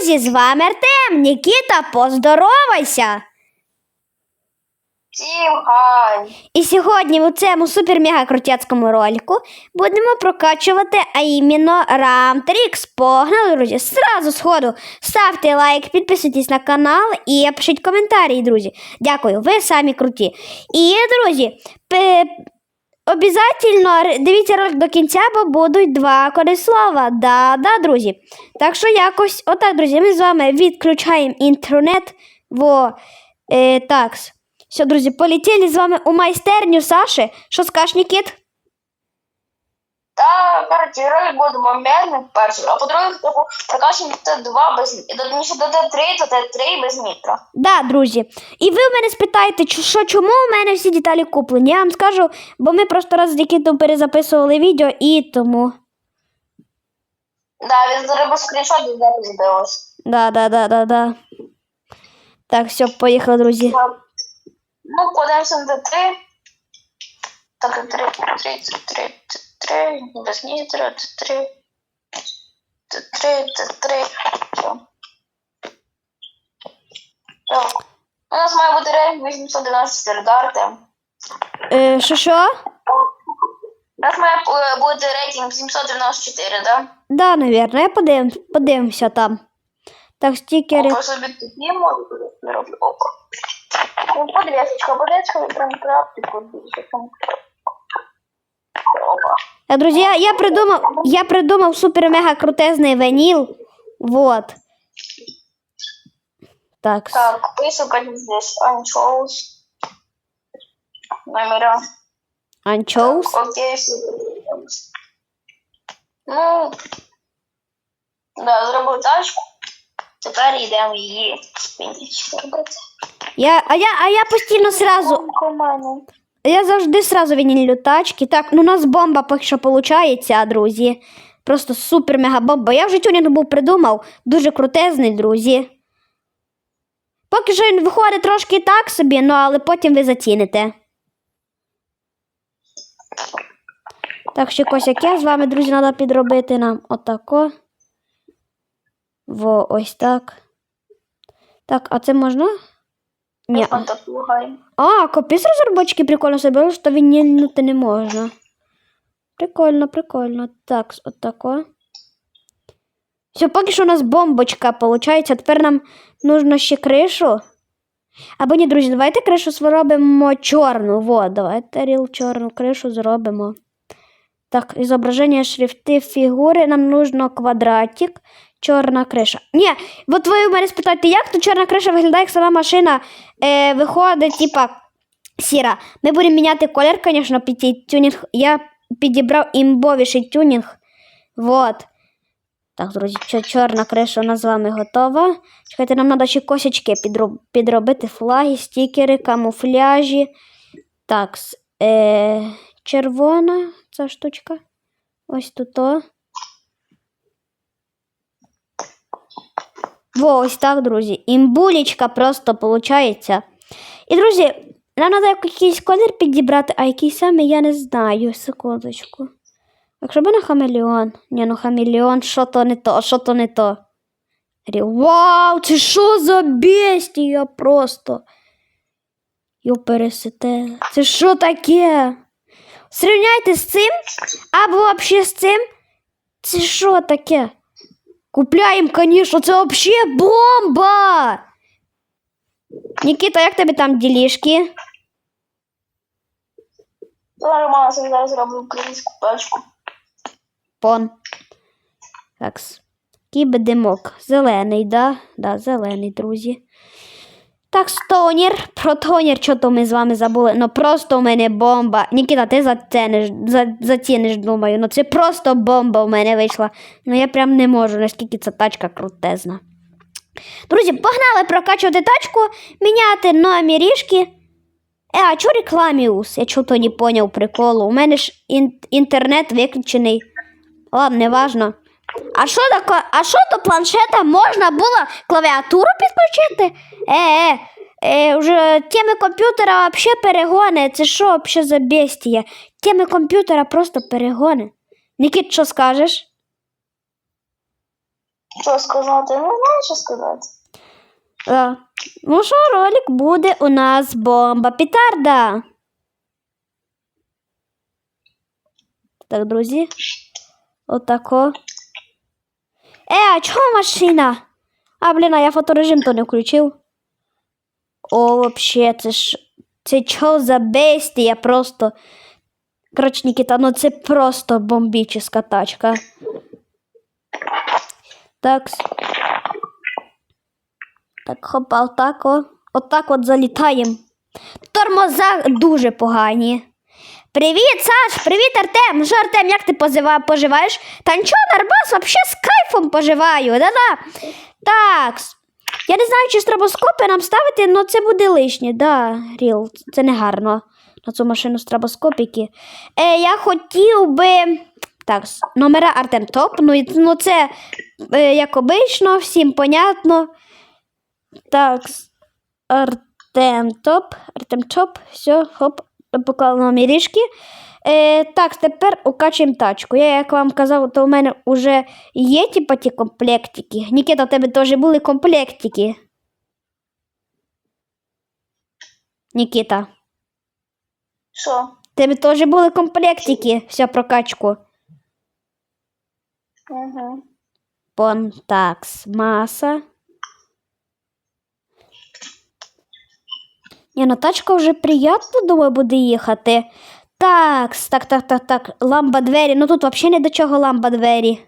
друзі, з вами Артем. Нікіта, поздоровайся! Всім хай! І сьогодні у цьому супер-мега крутяцькому ролику будемо прокачувати, а іменно Рамтрікс. Погнали, друзі! Сразу сходу ставте лайк, підписуйтесь на канал і пишіть коментарі, друзі. Дякую, ви самі круті. І, друзі, р- дивіться ролик до кінця, бо будуть два корислова. Да, да, друзі. Так що якось, отак, друзі, ми з вами відключаємо інтернет. Во, е, такс. Все, друзі, полетіли з вами у майстерню Саші. Що скажеш, Нікіт? Та, коротше, ролик буде моментний перший, а по-друге, типу, прокачуємо Т2 без Точніше, до Т3, то Т3 без нітро. Да, друзі. І ви в мене спитаєте, що, чому у мене всі деталі куплені. Я вам скажу, бо ми просто раз з Нікітом перезаписували відео і тому. Да, він зробив скріншот і зараз збилось. Да, да, да, да, да. Так, все, поїхали, друзі. Ну, подивимося на Т3. Так, Т3, Т3, Т3, Т3, без нітро, Т3. Т3, Т3. Все. Так. У нас має бути рейтинг 894 дарти. Е, що що? У нас має е, бути рейтинг 794, да? Да, навірно, я подивим, подивимося там. Так, стікери. Собі такі можу не роблю. Ну, подвесочка, подвесочка, прям крафтику більше. Е, друзі, я, придумав, я придумав супер-мега крутезний ваніл. Вот. Так. Так, высыпать здесь анчоус. Номера. Анчоус. Окей. Ну, да, зробив тачку. Тепер йдемо її. Я, а, я, а я постійно сразу. Я завжди сразу вінілю тачки. Так, ну у нас бомба поки що виходить, друзі. Просто супер мега бомба. Я вже тюнінг був придумав. Дуже крутезний, друзі. Поки що він виходить трошки так собі, ну але потім ви заціните. Так, ще косяк з вами, друзі, треба підробити нам отако. Во, ось так. Так, а це можна? Лугаємо. А, капець розробочки прикольно себе, що вінільнути не можна. Прикольно, прикольно. Так, от тако. Все, поки що у нас бомбочка виходить. Тепер нам нужно ще кришу. Або ні, друзі, давайте кришу зробимо чорну. Вот, давайте ріл чорну кришу зробимо. Так, ізображення шрифти фігури. Нам нужно квадратик, чорна криша. Ні, от ви у мене спитаєте, як то чорна криша виглядає, як сама машина е, виходить, типа сіра. Ми будемо міняти колір, звісно, під цей тюнінг. Я підібрав імбовіший тюнінг. Вот. Так, друзі, чорна криша у нас з вами готова. Чекайте, нам треба ще косячки підроб- підробити флаги, стікери, камуфляжі. Так, е, червона ця штучка. Ось тут. -о. Во, ось так, друзі. Імбулічка просто виходить. І, друзі, нам треба якийсь колір підібрати, а який саме я не знаю. Секундочку. Якщо би на хамелеон. Ні, ну хамелеон, що то не то, що то не то. Вау, це що за бестія просто? Йо пересете. Це що таке? Срівняйте з цим або взагалі з цим. Це що таке? Купляємо, звісно, це взагалі бомба! Нікіта, як тобі там ділішки? Нормально, я зараз зроблю українську пачку. Пон. Такс. Кібедимок. Зелений, да? Да, зелений, друзі. Так, стонір. Про тонір, що то ми з вами забули. Ну просто у мене бомба. Нікіта, ти заціниш, за, заціниш, думаю. Ну це просто бомба у мене вийшла. Ну я прям не можу, наскільки ця тачка крутезна. Друзі, погнали прокачувати тачку, міняти нові ріжки. Е, а чого рекламіус? Я чого то не поняв приколу. У мене ж ін- інтернет виключений. Ладно, не важно. А що таке? А що до планшета можна було клавіатуру підключити? Е, е, е, вже теми комп'ютера взагалі перегони. Це що взагалі за бестія? Теми комп'ютера просто перегони. Нікіт, що скажеш? Що сказати? Не знаю, що сказати. А, ну що, ролик буде у нас бомба петарда. Так, друзі. Отако. Е, а чого машина? А, блін, а я фоторежим то не включив. О, вообще, це ж. Це що за бестія просто. Коротше, Нікіта, ну це просто бомбічна тачка. Так. Так, хопа, отак о. Отак от залітаємо. Тормоза дуже погані. Привіт, Саш! Привіт, Артем! Що, Артем, як ти позива- поживаєш? Та нічого, Нарбас, вообще з кайфом поживаю. Да-да. Так. Я не знаю, чи стробоскопи нам ставити, але це буде лишнє. Да, Ріл, це не гарно. На цю машину стробоскопики. Е, я хотів би. Так, номера Артем Топ. Ну, ну це е, як обично, всім понятно. Так, Артем Топ. Артем Топ. Все, хоп, поклав номерішки. Е, так, тепер укачуємо тачку. Я, як вам казав, то у мене вже є типа ті комплектики. Нікіта, у тебе теж були комплектики. Нікіта, Що? у тебе теж були комплектики, вся прокачку. Угу. Понтакс, маса. Ні, ну тачка вже приємно, думаю, буде їхати. Так, так, так, так, так. Ламба двері. Ну тут взагалі не до чого ламба двері.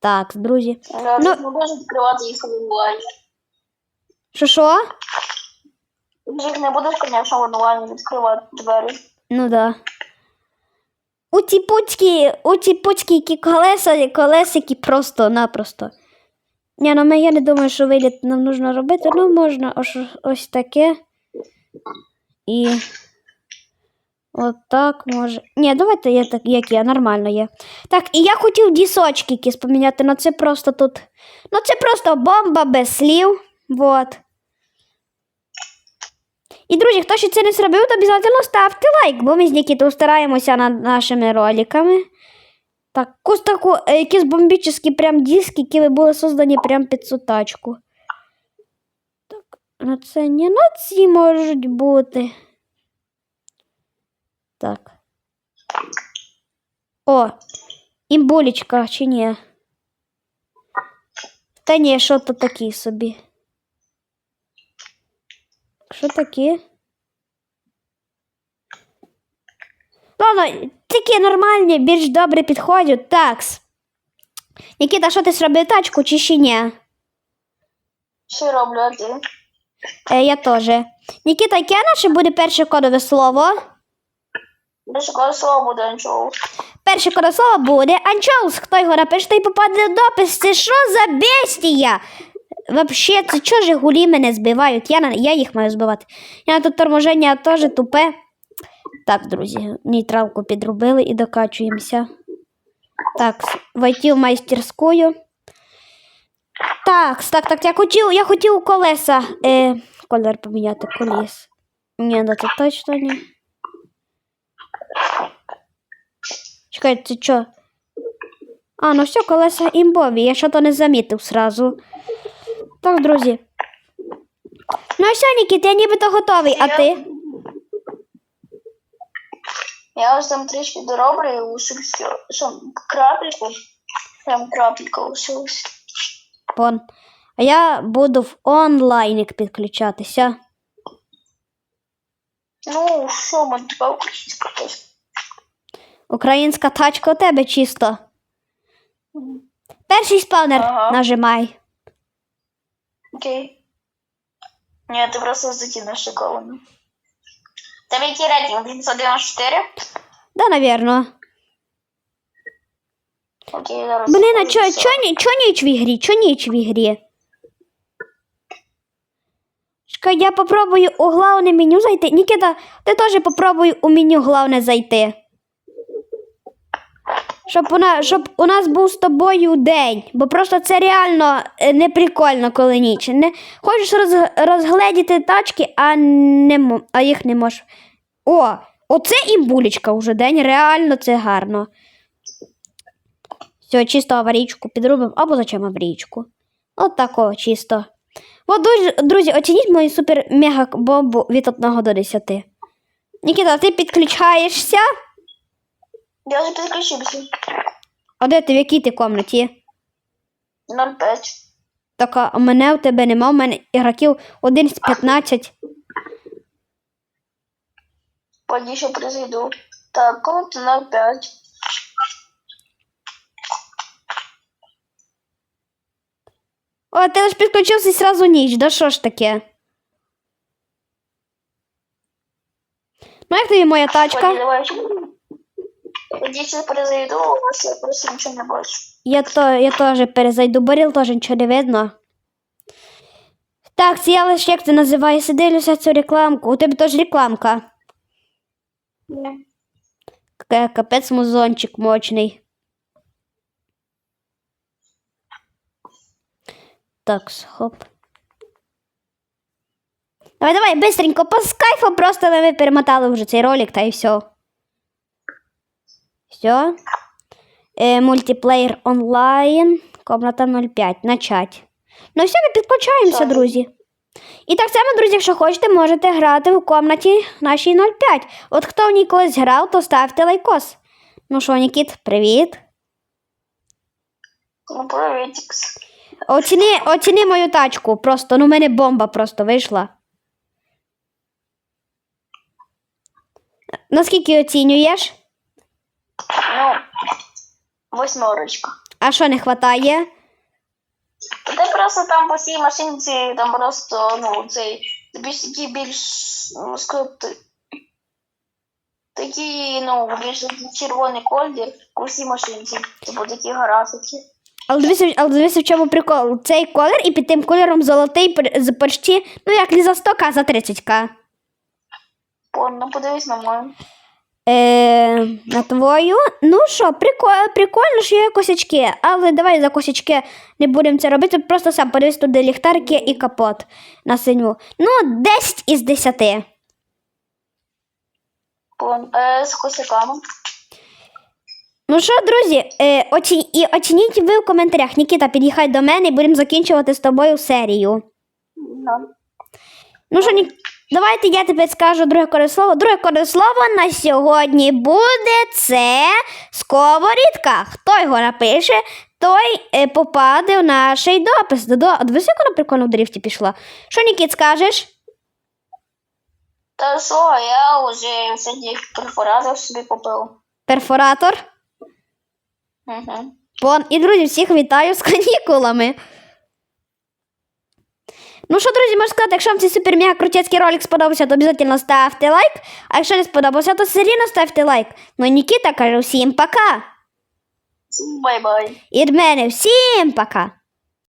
Так, друзі. Я Ну- не можу відкривати їх в онлайні. Що що? Їх не будеш, звісно, в онлайні відкривати двері. Ну да. У ці пуцькі, у ці пуцькі які колеса, колесики просто-напросто. Ні, ну я не думаю, що виліт нам нужно робити. Ну, можна ось, ось таке. І отак може. Ні, давайте я так, як я, нормально є. Так, і я хотів дісочки якісь поміняти, але це просто тут. Ну, це просто бомба без слів. Вот. І, друзі, хто ще це не зробив, то обов'язково ставте лайк, бо ми з Нікітою стараємося над нашими роликами. Так, ось таку, е, якісь бомбічні прям диски, які ви були создані прям під цю тачку. Так, на це не на ці можуть бути. Так. О, імбулечка, чи ні? Та ні, що то такі собі. Що таке? Ладно, такі нормальні, більш добре підходять. Такс. Нікіта, що ти зробив тачку чи ще ні? Що роблю, а ти? Е, я теж. Нікіта, яке наше буде перше кодове слово? Більше коли слово буде нічого. Перше кодове слово буде анчоус. Хто його напише, той попаде в допис. Це що за бестія? Вообще, це чого Жигулі мене збивають? Я, на- я їх маю збивати. Я на тут торможення теж тупе. Так, друзі, нейтралку підробили і докачуємося. Так, войти в майстерську. Так, так, так, я хотів, я хотів колеса. Е, колір поміняти коліс. Ні, ну це точно ні. Чекай, це що? А, ну все, колеса імбові, я що-то не замітив сразу. Так, друзі. Ну все, Нікіт, я нібито готовий, а ти? Я ось там трішки дороблю, щоб все, щоб крапельку. Прям крапелька лишилась. Вон. А я буду в онлайник підключатися. Ну, що ми тебе українська теж. Українська тачка у тебе чисто. Перший спавнер Ага. нажимай. Окей. Ні, ти просто дитина шикована. Тебе який рейтинг? 994? Да, наверное. Блін, а чо, чо, чо ніч в ігрі? Чо ніч в ігрі? Чекай, я попробую у главне меню зайти. Нікіта, ти теж попробуй у меню главне зайти. Щоб нас, щоб у нас був з тобою день. Бо просто це реально е, не прикольно, коли ніч. Не, хочеш роз, розгледіти тачки, а, не, а їх не можеш. О, оце імбулечка вже день. Реально це гарно. Все, чисто аварійку підробив або зачем аварійку. От такого чисто. От, друзі, оцініть мою супер мега бомбу від 1 до 10. Нікіта, ти підключаєшся? Я вже підключився. А де ти в якій ти комнаті? 0,5. Так, а мене у тебе нема, у мене ігроків 1 з 15. Поді ще призайду. Так, комната 0,5. О, ти лиш підключився і сразу ніч, да що ж таке? Ну, як тобі моя Поді, тачка? давай. Поді ще призайду, у вас я просто нічого не бачу. Я, то, я теж перезайду, Боріл теж нічого не видно. Так, це я лише як це називається, дивлюся цю рекламку. У тебе теж рекламка. Ка- Капець музончик мощний. Так, хоп. Давай, давай, быстренько, по скайфу просто ми перемотали вже цей ролик, та і все. Все. Е, мультиплеєр онлайн. Комната 05. Начать. Ну все, ми підключаємося, друзі. І так само, друзі, якщо хочете, можете грати в комнаті нашій 05. От хто в ній колись грав, то ставте лайкос. Ну що, Нікіт, привіт. Ну, привітікс. Оціни, оціни мою тачку. Просто, ну в мене бомба просто вийшла. Наскільки оцінюєш? Восьмерочка. А що не вистачає? Та просто там по всій машинці, там просто, ну, цей, більш такі більш, ну, скрипти. Такі, ну, більш червоний колір по всій машинці. Типу такі гарасики. Але дивися, але дивися, в чому прикол. Цей колір і під тим кольором золотий пер- з почти, ну як не за 100к, а за 30к. Ну, подивись на мою. Е, на твою. Ну що, прикольно, прикольно, що є косячки, але давай за косячки не будемо це робити. Просто сам подивись туди ліхтарки і капот на синю. Ну, 10 із 10. Е, з косяками. Ну що, друзі, е, оці, і оцініть ви в коментарях. Нікіта, під'їхай до мене і будемо закінчувати з тобою серію. Ну. Ну що, Ні... давайте я тепер скажу друге коре слово. Друге коре слово на сьогодні буде це сковорідка. Хто його напише, той е, попаде в наш допис. До, як вона прикольно в дрифті пішла. Що, Нікіт, скажеш? Та що, я вже всяких перфоратор собі купив. Перфоратор. Угу. Вон, і друзі, всіх вітаю з канікулами. Ну що, друзі, можу сказати, якщо вам цей супер мега крутецький ролик сподобався, то обов'язково ставте лайк. А якщо не сподобався, то все рівно ставте лайк. Ну, і Нікіта каже всім пока. Бай-бай. І від мене всім пока.